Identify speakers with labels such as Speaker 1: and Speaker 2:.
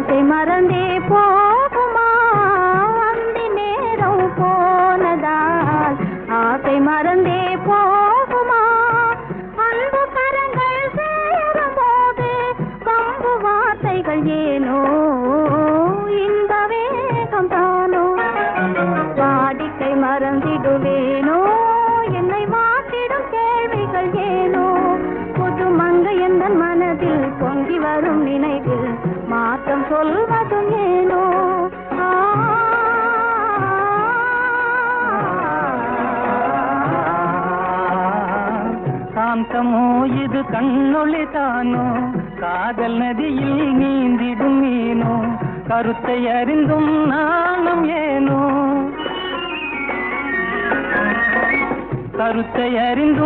Speaker 1: ஆசை மறந்தே போகுமா? அந்தி நேரம் போனதால் ஆசை மறந்தே போகுமா? அன்பு கரங்கள் சேரும் போது கம்பு வார்த்தைகள் ஏனோ? இன்ப வேகம் தானோ? வாடிக்கை மறந்திடுவேனோ? என்னை மாற்றிடும் கேள்விகள் ஏனோ? புது மங்கு எந்த மனதில் பொங்கி வரும் நினைவு
Speaker 2: காந்தமோ இது கண்ணொளி தானோ? காதல் நதியில் நீந்திடும் மீனோ? கருத்தை அறிந்தும் நானும் ஏனோ? கருத்தை அறிந்தும்